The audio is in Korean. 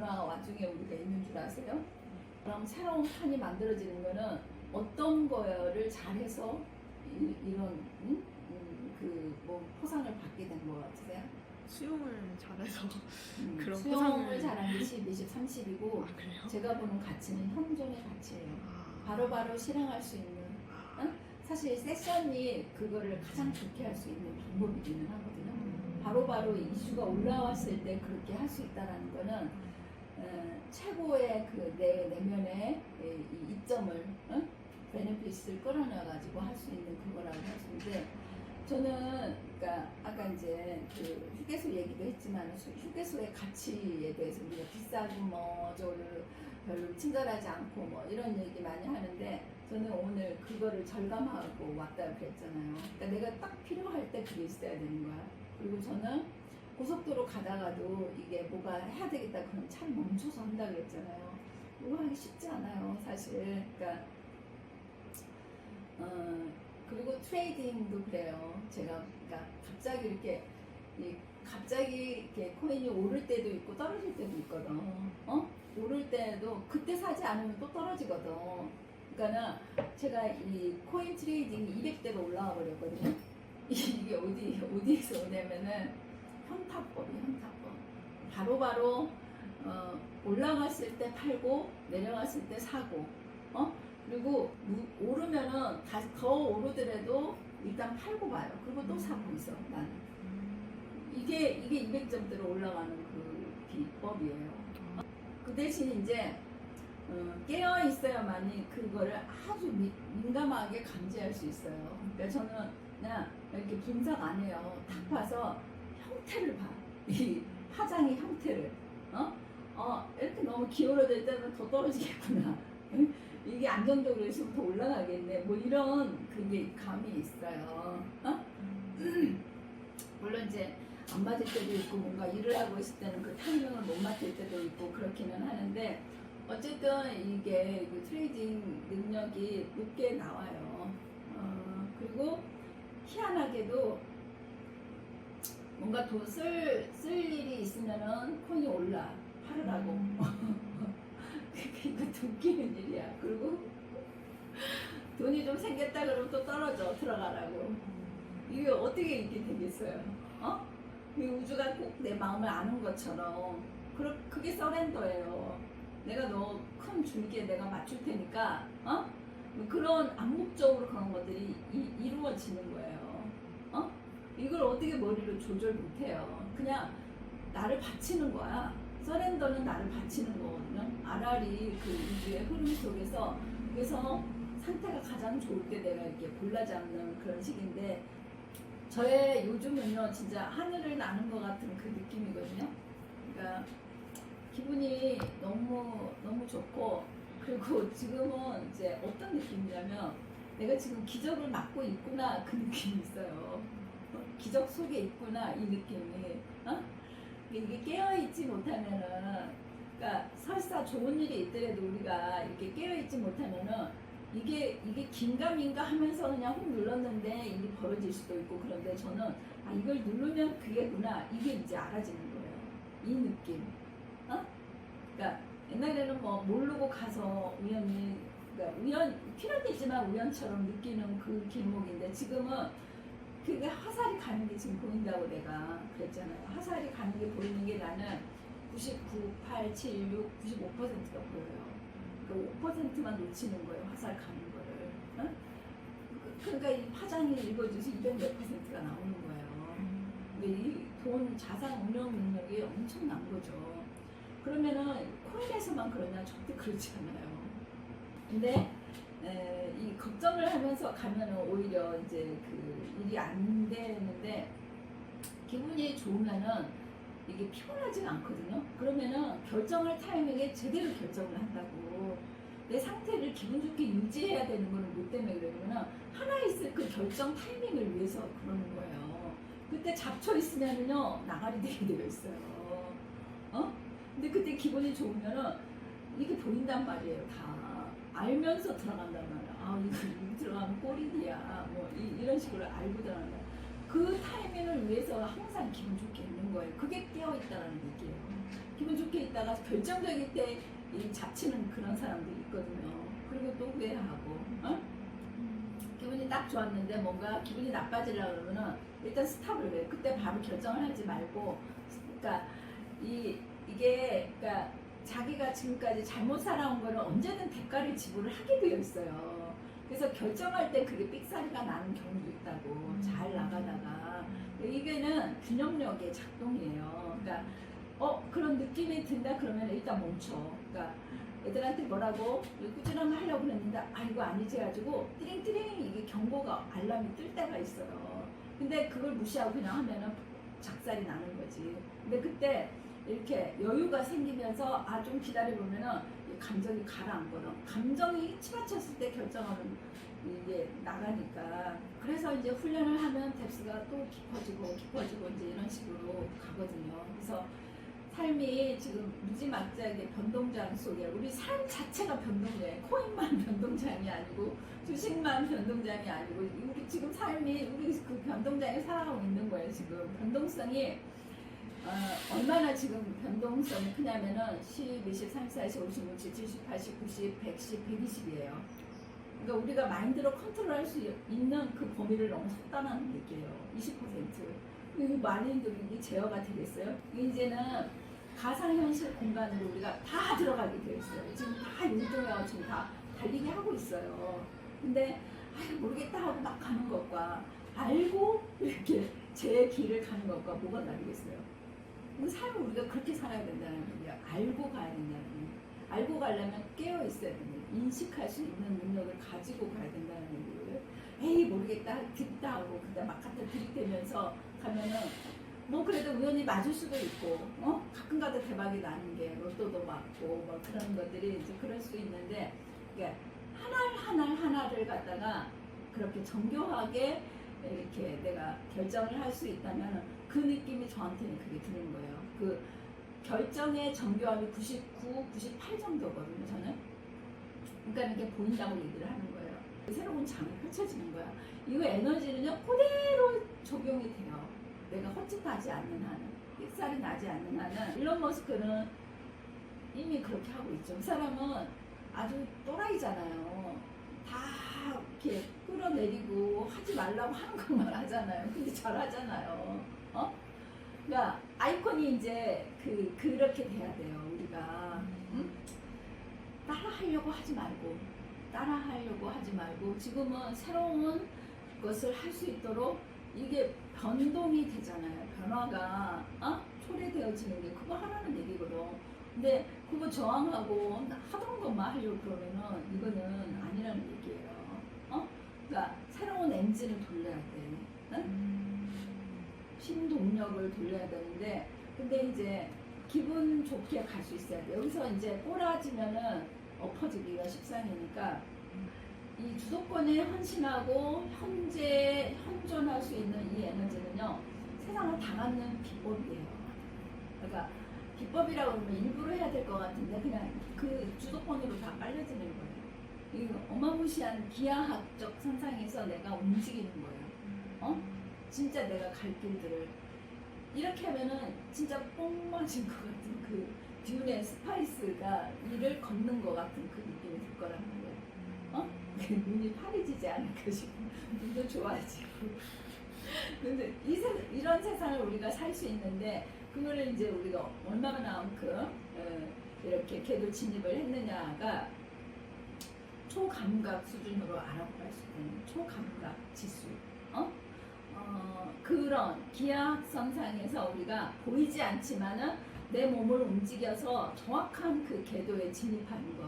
변화 와중에 우리가 있는 줄 아세요? 그럼 새로운 판이 만들어지는 거는 어떤 거를 잘해서 이, 이런 음? 그뭐 포상을 받게 된 것 같으세요? 수용을 잘해서 음, 그런 수용을 포상을- 잘한 게 10, 20, 30이고 아? 제가 보는 가치는 현존의 가치예요. 아. 바로 바로 실행할 수 있는 어? 사실 세션이 그거를 가장 좋게 할 수 있는 방법이기는 하거든요. 바로바로 이슈가 올라왔을 때 그렇게 할 수 있다는 거는 어, 최고의 그 내 내면의 이점을 어? 베네핏을 끌어내가지고 할 수 있는 그거라고 있는데 저는 그러니까 아까 이제 그 휴게소 얘기도 했지만 수- 휴게소의 가치에 대해서 우리가 비싸고 뭐 저를 별로 친절하지 않고 뭐 이런 얘기 많이 하는데 저는 오늘 그거를 절감하고 왔다 그랬잖아요. 그러니까 내가 딱 필요할 때 그게 있어야 되는 거야. 그리고 저는 고속도로 가다가도 이게 뭐가 해야 되겠다 그럼 차를 멈춰서 한다 그랬잖아요. 이거 하기 쉽지 않아요, 사실. 그러니까 어, 그리고 트레이딩도 그래요. 제가 그러니까 갑자기 이렇게 이 갑자기 이렇게 코인이 오를 때도 있고 떨어질 때도 있거든. 어? 오를 때도 그때 사지 않으면 또 떨어지거든. 그러니까는 제가 이 코인 트레이딩이 200대로 올라와 버렸거든요. 이게 어디 어디에서 오냐면은 현타법이 현타법. 바로바로 어, 올라갔을 때 팔고 내려갔을 때 사고. 어? 그리고 무- 오르면은 다시 더 오르더라도 일단 팔고 봐요. 그리고 또 사고 있어 나는. 이게 이게 200점대로 올라가는 그 비법이에요. 그 대신 이제 어, 깨어 있어야만이 그거를 아주 미- 민감하게 감지할 수 있어요. 그러니까 저는 그냥 이렇게 분석 안 해요. 딱 봐서 형태를 봐. 이 파장의 형태를. 어? 어, 이렇게 너무 기울어질 때는 더 떨어지겠구나. 응? 이게 안정적으로 있으면 더 올라가겠네. 뭐 이런 그게 감이 있어요. 어? 물론 이제 안 맞을 때도 있고 뭔가 일을 하고 있을 때는 그 타이밍을 못 맞을 때도 있고 그렇기는 하는데 어쨌든 이게 그 트레이딩 능력이 높게 나와요. 어, 그리고 희한하게도 뭔가 돈쓸 쓸 일이 있으면은 코인이 올라 팔으라고. 그게 웃기는 일이야. 그리고 돈이 좀 생겼다 그러면 또 떨어져 들어가라고. 이게 어떻게 이렇게 되겠어요? 어? 이 우주가 꼭 내 마음을 아는 것처럼 그러, 그게 서렌더예요. 내가 너 큰 줄기에 내가 맞출 테니까 어? 그런 암묵적으로 그런 것들이 이, 이루어지는 거예요. 어? 이걸 어떻게 머리로 조절 못해요. 그냥 나를 바치는 거야. 서렌더는 나를 바치는 거거든요. 아라리 그 우주의 흐름 속에서 그래서 상태가 가장 좋을 때 내가 이렇게 골라 잡는 그런 식인데 저의 요즘은요 진짜 하늘을 나는 것 같은 그 느낌이거든요. 그러니까 기분이 너무 너무 좋고 그리고 지금은 이제 어떤 느낌이냐면 내가 지금 기적을 맞고 있구나 그 느낌이 있어요. 어? 기적 속에 있구나 이 느낌이. 어? 이게 깨어 있지 못하면은 그러니까 설사 좋은 일이 있더라도 우리가 이렇게 깨어 있지 못하면은 이게 이게 긴가민가 하면서 그냥 훅 눌렀는데 일이 벌어질 수도 있고 그런데 저는 아 이걸 누르면 그게구나 이게 이제 알아지는 거예요. 이 느낌. 어? 그러니까 옛날에는 뭐 모르고 가서 우연히 그러니까 우연 필연이지만 우연처럼 느끼는 그 길목인데 지금은 그게 화살이 가는 게 지금 보인다고 내가 그랬잖아요. 화살이 가는 게 보이는 게 나는 99, 8, 7, 6, 95%가 보여요. 그 5%만 놓치는 거예요. 화살 가는 거를. 어? 그- 그러니까 이 파장이 읽어줘서 200몇 퍼센트가 나오는 거예요. 근데 이돈 자산 운영 능력이 엄청난 거죠. 그러면은 코인에서만 그러냐? 절대 그렇지 않아요. 근데 에, 이 걱정을 하면서 가면은 오히려 이제 그 일이 안 되는데 기분이 좋으면은 이게 피곤하지가 않거든요. 그러면은 결정할 타이밍에 제대로 결정을 한다고. 내 상태를 기분 좋게 유지해야 되는 거는 뭐 때문에 그러냐면 하나 있을 그 결정 타이밍을 위해서 그러는 거예요. 그때 잡초 있으면은요 나가리 되게 되어 있어요. 어? 근데 그때 기분이 좋으면은 이게 보인단 말이에요 다 알면서 들어간단 말이야. 아 이거 들어가면 꼬리디야. 뭐 이, 이런 식으로 알고 들어간다. 그 타이밍을 위해서 항상 기분 좋게 있는 거예요. 그게 깨어 있다는 얘기예요. 기분 좋게 있다가 결정적일 때 이 잡치는 그런 사람들이 있거든요. 그리고 또 후회하고, 어? 기분이 딱 좋았는데 뭔가 기분이 나빠지려고 그러면은 일단 스탑을 해. 그때 바로 결정을 하지 말고, 그러니까 이 이게 그러니까 자기가 지금까지 잘못 살아온 거는 언제든 대가를 지불을 하게 되어 있어요. 그래서 결정할 때 그게 삑사리가 나는 경우도 있다고 잘 나가다가 이게는 균형력의 작동이에요. 그러니까 어 그런 느낌이 든다 그러면 일단 멈춰. 그러니까 애들한테 뭐라고 꾸준함을 하려고 그랬는데 아 이거 아니지 가지고 띠링띠링 이게 경고가 알람이 뜰 때가 있어요. 근데 그걸 무시하고 그냥 하면은 작살이 나는 거지. 근데 그때 이렇게 여유가 생기면서 아 좀 기다려 보면은 이 감정이 가라앉거든. 감정이 치받쳤을 때 결정하면 이게 나가니까. 그래서 이제 훈련을 하면 뎁스가 또 깊어지고 깊어지고 이제 이런 식으로 가거든요. 그래서 삶이 지금 무지막지하게 변동장 속에 우리 삶 자체가 변동이에요. 코인만 변동장이 아니고 주식만 변동장이 아니고 우리 지금 삶이 우리 그 변동장에 살아가고 있는 거예요. 지금 변동성이 어, 얼마나 지금 변동성이 크냐면은 10, 20, 30, 40, 50, 60, 70, 80, 90, 110, 120이에요. 그러니까 우리가 마인드로 컨트롤할 수 있는 그 범위를 넘어섰다는 얘기예요. 20%. 이 마인드력이 제어가 되겠어요? 이제는 가상현실 공간으로 우리가 다 들어가게 되어 있어요. 지금 다 율동하고 지금 다 달리게 하고 있어요. 근데 아 모르겠다 하고 막 가는 것과 알고 이렇게 제 길을 가는 것과 뭐가 다르겠어요? 그 삶을 우리가 그렇게 살아야 된다는 얘기야. 알고 가야 된다는 얘기. 알고 가려면 깨어 있어야 얘기. 인식할 수 있는 능력을 가지고 가야 된다는 얘기를. 에이 모르겠다 듣다 하고 그다음 막 갖다 들이대면서 가면은 뭐 그래도 우연히 맞을 수도 있고 어 가끔가다 대박이 나는 게 로또도 맞고 뭐 그런 것들이 이제 그럴 수 있는데 이게 하나 하나 하나를 갖다가 그렇게 정교하게 이렇게 내가 결정을 할 수 있다면 그 느낌이 저한테는 그게 드는 거예요. 그 결정의 정교함이 99, 98 정도거든요. 저는. 그러니까 이게 보인다고 얘기를 하는 거예요. 새로운 장이 펼쳐지는 거야. 이거 에너지는요 그대로 적용이 돼요. 내가 헛짓하지 않는 한은, 삑살이 나지 않는 한은 일론 머스크는 이미 그렇게 하고 있죠. 이 사람은 아주 또라이잖아요. 다 이렇게 끌어내리고 하지 말라고 하는 것만 하잖아요. 근데 잘 하잖아요. 어? 그러니까 아이콘이 이제 그 그렇게 돼야 돼요. 우리가 응? 따라 하려고 하지 말고 따라 하려고 하지 말고 지금은 새로운 것을 할 수 있도록 이게 변동이 되잖아요. 변화가 어? 초래되어지는 게 그거 하라는 얘기거든. 근데 그거 저항하고 하던 것만 하려고 그러면은 이거는 아니라는 얘기예요. 어? 그러니까 새로운 엔진을 돌려야 돼. 응? 신동력을 돌려야 되는데 근데 이제 기분 좋게 갈 수 있어야 돼. 여기서 이제 꼬라지면은 엎어지기가 십상이니까 이 주도권에 헌신하고 현재 현존할 수 있는 이 에너지는요 세상을 당하는 비법이에요. 그러니까 비법이라고 그러면 일부러 해야 될 것 같은데 그냥 그 주도권으로 다 빨려지는 거예요. 이 어마무시한 기하학적 선상에서 내가 움직이는 거예요. 어? 진짜 내가 갈 길들을 이렇게 하면은 진짜 뽕 맞은 것 같은 그 듀의 스파이스가 이를 걷는 것 같은 그 느낌이 들 거란 말이에요. 어? 눈이 파래지지 않을까 싶고 눈도 좋아지고 근데 이 세, 이런 세상을 우리가 살 수 있는데 그거를 이제 우리가 얼마만큼 어, 이렇게 궤도 진입을 했느냐가 초감각 수준으로 알아볼 수 있는 초감각 지수 어? 어, 그런 기하학선상에서 우리가 보이지 않지만은 내 몸을 움직여서 정확한 그 궤도에 진입하는 거